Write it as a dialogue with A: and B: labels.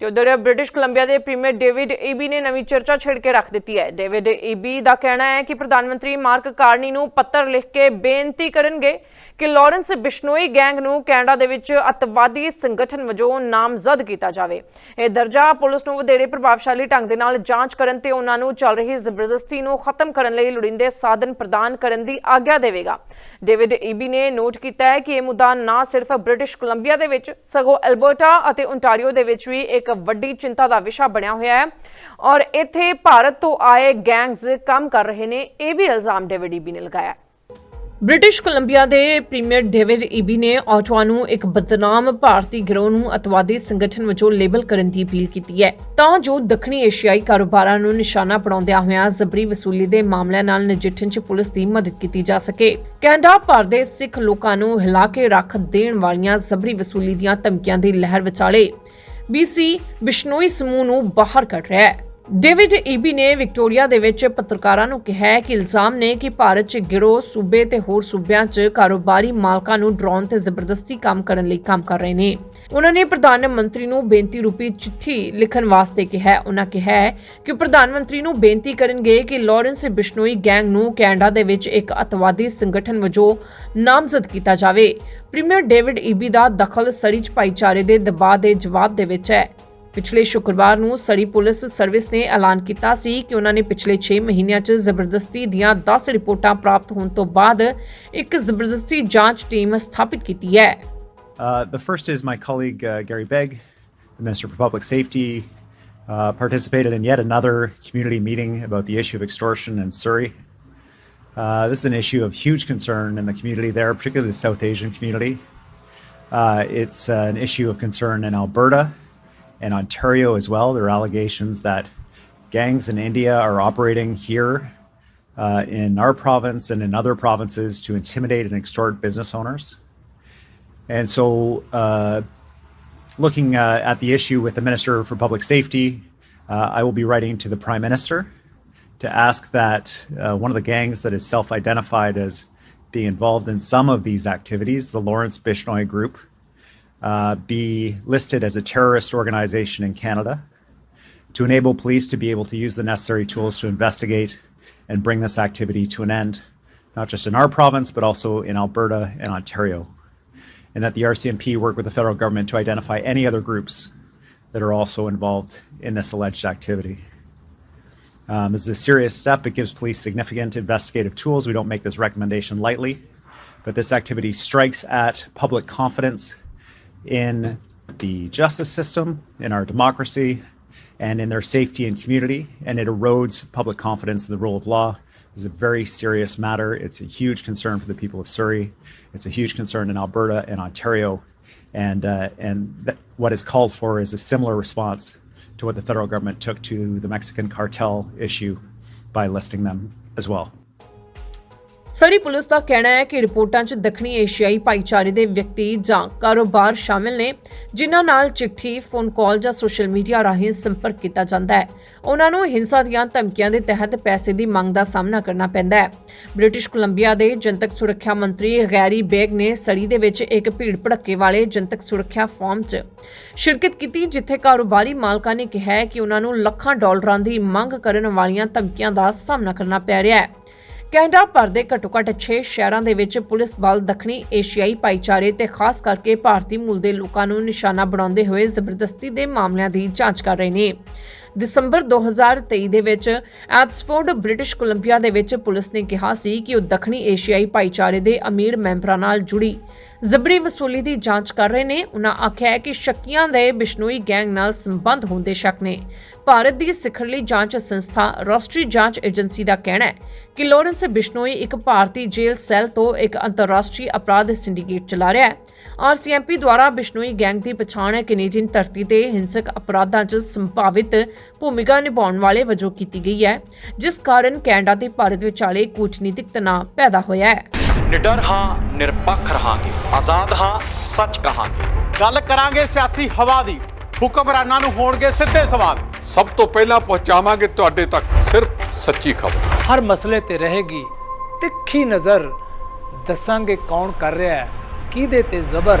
A: ਤੇ ਉਧਰ British Columbia ਦੇ ਪ੍ਰੀਮੀਅਰ ਡੇਵਿਡ ਈਬੀ ਨੇ ਨਵੀਂ ਚਰਚਾ ਛਿੜ ਕੇ ਰੱਖ ਦਿੱਤੀ ਹੈ। ਡੇਵਿਡ ਈਬੀ ਦਾ ਕਹਿਣਾ ਹੈ ਕਿ ਪ੍ਰਧਾਨ ਮੰਤਰੀ ਮਾਰਕ ਕਾਰਨੀ ਨੂੰ ਪੱਤਰ ਲਿਖ ਕੇ ਬੇਨਤੀ ਕਰਨਗੇ ਕਿ ਲਾਰੈਂਸ ਬਿਸ਼ਨੋਈ ਗੈਂਗ ਨੂੰ ਕੈਨੇਡਾ ਦੇ ਵਿੱਚ ਅੱਤਵਾਦੀ ਸੰਗਠਨ ਵਜੋਂ ਨਾਮਜ਼ਦ ਕੀਤਾ ਜਾਵੇ। ਇਹ ਦਰਜਾ ਪੁਲਿਸ ਨੂੰ ਵਧੇਰੇ ਪ੍ਰਭਾਵਸ਼ਾਲੀ ਢੰਗ ਦੇ ਨਾਲ ਜਾਂਚ ਕਰਨ ਤੇ ਉਹਨਾਂ ਨੂੰ ਚੱਲ ਰਹੀ ਜ਼ਬਰਦਸਤੀ ਨੂੰ ਖਤਮ ਕਰਨ ਲਈ ਲੋੜੀਂਦੇ ਸਾਧਨ ਪ੍ਰਦਾਨ ਕਰਨ ਦੀ ਆਗਿਆ ਦੇਵੇਗਾ। ਡੇਵਿਡ ਈਬੀ ਨੇ ਨੋਟ ਕੀਤਾ ਹੈ ਕਿ ਇਹ ਮੁੱਦਾ ਨਾ ਸਿਰਫ ਬ੍ਰਿਟਿਸ਼ ਕੋਲੰਬੀਆ ਦੇ ਵਿੱਚ, ਸਗੋਂ ਐਲਬਰਟਾ ਅਤੇ ਓਨਟਾਰੀਓ ਦੇ ਵਿੱਚ ਵੀ ਇੱਕ ਵੱਡੀ ਚਿੰਤਾ ਦਾ ਵਿਸ਼ਾ ਬਣਿਆ ਹੋਇਆ ਹੈ। ਔਰ ਇੱਥੇ ਭਾਰਤ ਤੋਂ ਆਏ ਗੈਂਗਸ ਕੰਮ ਕਰ ਰਹੇ ਨੇ, ਇਹ ਵੀ ਇਲਜ਼ਾਮ ਡੇਵਿਡ ਈਬੀ ਨੇ ਲਗਾਇਆ ਬ੍ਰਿਟਿਸ਼ ਕੋਲੰਬੀਆ ਦੇ ਪ੍ਰੀਮੀਅਰ ਡੇਵਿਡ ਈਬੀ ਨੇ ਆਟਵਾ ਨੂੰ ਇੱਕ ਬਦਨਾਮ ਭਾਰਤੀ ਗਿਰੋਹ ਨੂੰ ਅਤਵਾਦੀ ਸੰਗਠਨ ਵਜੋਂ ਲੇਬਲ ਕਰਨ ਦੀ ਅਪੀਲ ਕੀਤੀ ਹੈ। ਤਾਂ ਜੋ ਦੱਖਣੀ ਏਸ਼ੀਆਈ ਕਾਰੋਬਾਰਾਂ ਨੂੰ ਨਿਸ਼ਾਨਾ ਬਣਾਉਂਦਿਆਂ ਹੋਇਆਂ ਜ਼ਬਰੀ ਵਸੂਲੀ ਦੇ ਮਾਮਲਿਆਂ ਨਾਲ ਨਜਿੱਠਣ 'ਚ ਪੁਲਿਸ ਦੀ ਮਦਦ ਕੀਤੀ ਜਾ ਸਕੇ। ਕੈਨੇਡਾ ਭਰ ਦੇ ਸਿੱਖ ਲੋਕਾਂ ਨੂੰ ਹਿਲਾ ਕੇ ਰੱਖ ਦੇਣ ਵਾਲੀਆਂ ਜ਼ਬਰੀ ਵਸੂਲੀ ਦੀਆਂ ਧਮਕੀਆਂ ਦੀ ਲਹਿਰ ਵਿਚਾਲੇ ਬੀਸੀ ਬਿਸ਼ਨੋਈ ਸਮੂਹ ਨੂੰ ਬਾਹਰ ਕੱਢ ਰਿਹਾ ਹੈ। ਡੇਵਿਡ ਈਬੀ ਨੇ ਵਿਕਟੋਰੀਆ ਦੇ ਵਿੱਚ ਪੱਤਰਕਾਰਾਂ ਨੂੰ ਕਿਹਾ ਕਿ ਇਲਜ਼ਾਮ ਨੇ ਕਿ ਭਾਰਤ 'ਚ ਗਿਰੋਹ, ਸੂਬੇ ਤੇ ਹੋਰ ਸੂਬਿਆਂ 'ਚ ਕਾਰੋਬਾਰੀ ਮਾਲਕਾਂ ਨੂੰ ਡਰਾਉਣ ਤੇ ਜ਼ਬਰਦਸਤੀ ਕੰਮ ਕਰਨ ਲਈ ਕੰਮ ਕਰ ਰਹੇ ਨੇ। ਉਹਨਾਂ ਨੇ ਪ੍ਰਧਾਨ ਮੰਤਰੀ ਨੂੰ ਬੇਨਤੀ ਰੂਪੀ ਚਿੱਠੀ ਲਿਖਣ ਵਾਸਤੇ ਕਿਹਾ ਉਹਨਾਂ ਕਿਹਾ ਕਿ ਪ੍ਰਧਾਨ ਮੰਤਰੀ ਨੂੰ ਬੇਨਤੀ ਕਰਨਗੇ ਕਿ ਲਾਰੈਂਸ ਬਿਸ਼ਨੋਈ ਗੈਂਗ ਨੂੰ ਕੈਨੇਡਾ ਦੇ ਵਿੱਚ ਇੱਕ ਅਤਵਾਦੀ ਸੰਗਠਨ ਵਜੋਂ ਨਾਮਜ਼ਦ ਕੀਤਾ ਜਾਵੇ। ਪ੍ਰੀਮੀਅਰ ਡੇਵਿਡ ਈਬੀ ਦਾ ਦਖਲ ਸਰੀਚ ਭਾਈਚਾਰੇ ਦੇ ਦਬਾਅ ਦੇ ਜਵਾਬ ਦੇ ਵਿੱਚ ਹੈ। ਪਿਛਲੇ ਸ਼ੁੱਕਰਵਾਰ ਨੂੰ ਸੜੀ ਪੁਲਿਸ ਸਰਵਿਸ ਨੇ ਐਲਾਨ ਕੀਤਾ ਸੀ ਕਿ ਉਹਨਾਂ ਨੇ ਪਿਛਲੇ 6 ਮਹੀਨਿਆਂ 'ਚ ਜ਼ਬਰਦਸਤੀ ਦੀਆਂ 10 ਰਿਪੋਰਟਾਂ ਪ੍ਰਾਪਤ ਹੋਣ ਤੋਂ ਬਾਅਦ ਇੱਕ ਜ਼ਬਰਦਸਤੀ ਜਾਂਚ ਟੀਮ ਸਥਾਪਿਤ ਕੀਤੀ ਹੈ
B: Uh, the first is my colleague uh, Gary Begg, the Minister for Public Safety, uh, participated in yet another community meeting about the issue of extortion in Surrey. Uh, this is an issue of huge concern in the community there, particularly the South Asian community. Uh, it's uh, an issue of concern in Alberta and Ontario as well. There are allegations that gangs in India are operating here uh, in our province and in other provinces to intimidate and extort business owners. And so, uh, looking uh, at the issue with the Minister for Public Safety, uh, I will be writing to the Prime Minister to ask that uh, one of the gangs that is self identified as being involved in some of these activities, the Lawrence Bishnoi Group, uh, be listed as a terrorist organization in Canada to enable police to be able to use the necessary tools to investigate and bring this activity to an end, not just in our province, but also in Alberta and Ontario and that the RCMP work with the federal government to identify any other groups that are also involved in this alleged activity. Um, this is a serious step. It gives police significant investigative tools. We don't make this recommendation lightly, but this activity strikes at public confidence in the justice system, in our democracy, and in their safety and community, and it erodes public confidence in the rule of law. Is a very serious matter. It's a huge concern for the people of Surrey. It's a huge concern in Alberta and Ontario, and uh, and what is called for is a similar response to what the federal government took to the Mexican cartel issue by listing them as well.
A: Surrey police ਦਾ ਕਹਿਣਾ ਹੈ ਕਿ ਰਿਪੋਰਟਾਂ 'ਚ ਦੱਖਣੀ ਏਸ਼ੀਆਈ ਭਾਈਚਾਰੇ ਦੇ ਵਿਅਕਤੀ ਜਾਂ ਕਾਰੋਬਾਰ ਸ਼ਾਮਿਲ ਨੇ ਜਿਨ੍ਹਾਂ ਨਾਲ ਚਿੱਠੀ, ਫੋਨ ਕਾਲ ਜਾਂ ਸੋਸ਼ਲ ਮੀਡੀਆ ਰਾਹੀਂ ਸੰਪਰਕ ਕੀਤਾ ਜਾਂਦਾ ਹੈ। ਉਹਨਾਂ ਨੂੰ ਹਿੰਸਾ ਦੀਆਂ ਧਮਕੀਆਂ ਦੇ ਤਹਿਤ ਪੈਸੇ ਦੀ ਮੰਗ ਦਾ ਸਾਹਮਣਾ ਕਰਨਾ ਪੈਂਦਾ ਹੈ। ਬ੍ਰਿਟਿਸ਼ ਕੋਲੰਬੀਆ ਦੇ ਜਨਤਕ ਸੁਰੱਖਿਆ ਮੰਤਰੀ ਗੈਰੀ ਬੇਗ ਨੇ ਸੜੀ ਦੇ ਵਿੱਚ ਇੱਕ ਭੀੜ ਭੜੱਕੇ ਵਾਲੇ ਜਨਤਕ ਸੁਰੱਖਿਆ ਫਾਰਮ 'ਚ ਸ਼ਿਰਕਤ ਕੀਤੀ ਜਿੱਥੇ ਕਾਰੋਬਾਰੀ ਮਾਲਕਾਂ ਨੇ ਕਿਹਾ ਹੈ ਕਿ ਉਹਨਾਂ ਨੂੰ ਲੱਖਾਂ ਡਾਲਰਾਂ ਦੀ ਮੰਗ ਕਰਨ ਵਾਲੀਆਂ ਧਮਕੀਆਂ ਦਾ ਸਾਹਮਣਾ ਕਰਨਾ ਪੈ ਰਿਹਾ ਹੈ। ਕੈਨੇਡਾ ਭਰ ਦੇ ਘੱਟੋ-ਘੱਟ 6 ਸ਼ਹਿਰਾਂ ਦੇ ਵਿੱਚ ਪੁਲਿਸ ਬਲ ਦੱਖਣੀ ਏਸ਼ੀਆਈ ਭਾਈਚਾਰੇ ਤੇ ਖਾਸ ਕਰਕੇ ਭਾਰਤੀ ਮੂਲ ਦੇ ਲੋਕਾਂ ਨੂੰ ਨਿਸ਼ਾਨਾ ਬਣਾਉਂਦੇ ਹੋਏ ਜ਼ਬਰਦਸਤੀ ਦੇ ਮਾਮਲਿਆਂ ਦੀ ਜਾਂਚ ਕਰ ਰਹੇ ਨੇ। ਦਸੰਬਰ 2023 ਦੇ ਵਿੱਚ ਐਬਸਫੋਰਡ ਬ੍ਰਿਟਿਸ਼ ਕੋਲੰਬੀਆ ਦੇ ਵਿੱਚ ਪੁਲਿਸ ਨੇ ਕਿਹਾ ਸੀ ਕਿ ਉਹ ਦੱਖਣੀ ਏਸ਼ੀਆਈ ਭਾਈਚਾਰੇ ਦੇ ਅਮੀਰ ਮੈਂਬਰਾਂ ਨਾਲ ਜੁੜੀ। ਜ਼ਬਰੀ ਵਸੂਲੀ ਦੀ ਜਾਂਚ ਕਰ ਰਹੇ ਨੇ ਉਹਨਾਂ ਆਖਿਆ ਹੈ ਕਿ ਸ਼ੱਕੀਆਂ ਦੇ ਬਿਸ਼ਨੋਈ ਗੈਂਗ ਨਾਲ ਸੰਬੰਧ ਹੋਣ ਦੇ ਸ਼ੱਕ ਨੇ। ਭਾਰਤ ਦੀ ਸਿਖਰਲੀ ਜਾਂਚ ਸੰਸਥਾ ਰਾਸ਼ਟਰੀ ਜਾਂਚ ਏਜੰਸੀ ਦਾ ਕਹਿਣਾ ਹੈ ਕਿ ਲਾਰੈਂਸ ਬਿਸ਼ਨੋਈ ਇੱਕ ਭਾਰਤੀ ਜੇਲ੍ਹ ਸੈੱਲ ਤੋਂ ਇੱਕ ਅੰਤਰਰਾਸ਼ਟਰੀ ਅਪਰਾਧ ਸਿੰਡੀਕੇਟ ਚਲਾ ਰਿਹਾ ਹੈ। ਆਰਸੀਐਮਪੀ ਦੁਆਰਾ ਬਿਸ਼ਨੋਈ ਗੈਂਗ ਦੀ ਪਛਾਣ ਕੈਨੇਡੀਅਨ ਧਰਤੀ ਤੇ ਹਿੰਸਕ ਅਪਰਾਧਾਂ 'ਚ ਸੰਭਾਵਿਤ ਭੂਮਿਕਾ ਨਿਭਾਉਣ ਵਾਲੇ ਵਜੋਂ ਕੀਤੀ ਗਈ ਹੈ ਜਿਸ ਕਾਰਨ ਕੈਨੇਡਾ ਤੇ ਭਾਰਤ ਵਿਚਾਲੇ ਕੂਟਨੀਤਿਕ ਤਣਾਅ ਪੈਦਾ ਹੋਇਆ ਹੈ।
C: ਨਿਡਰ ਹਾਂ ਨਿਰਪੱਖ ਰਹਾਂਗੇ। ਆਜ਼ਾਦ ਹਾਂ ਸੱਚ ਕਹਾਂਗੇ।
D: ਗੱਲ ਕਰਾਂਗੇ ਸਿਆਸੀ ਹਵਾ ਦੀ। ਹੁਕਮਰਾਨਾਂ ਨੂੰ ਹੋਣਗੇ ਸਿੱਧੇ ਸਵਾਲ।
E: ਸਭ ਤੋਂ ਪਹਿਲਾਂ ਪਹੁੰਚਾਵਾਂਗੇ ਤੁਹਾਡੇ ਤੱਕ ਸਿਰਫ ਸੱਚੀ ਖਬਰ।
F: ਹਰ ਮਸਲੇ ਤੇ ਰਹੇਗੀ ਤਿੱਖੀ ਨਜ਼ਰ। ਦੱਸਾਂਗੇ ਕੌਣ ਕਰ ਰਿਹਾ ਹੈ ਕਿਹਦੇ ਤੇ ਜ਼ਬਰ।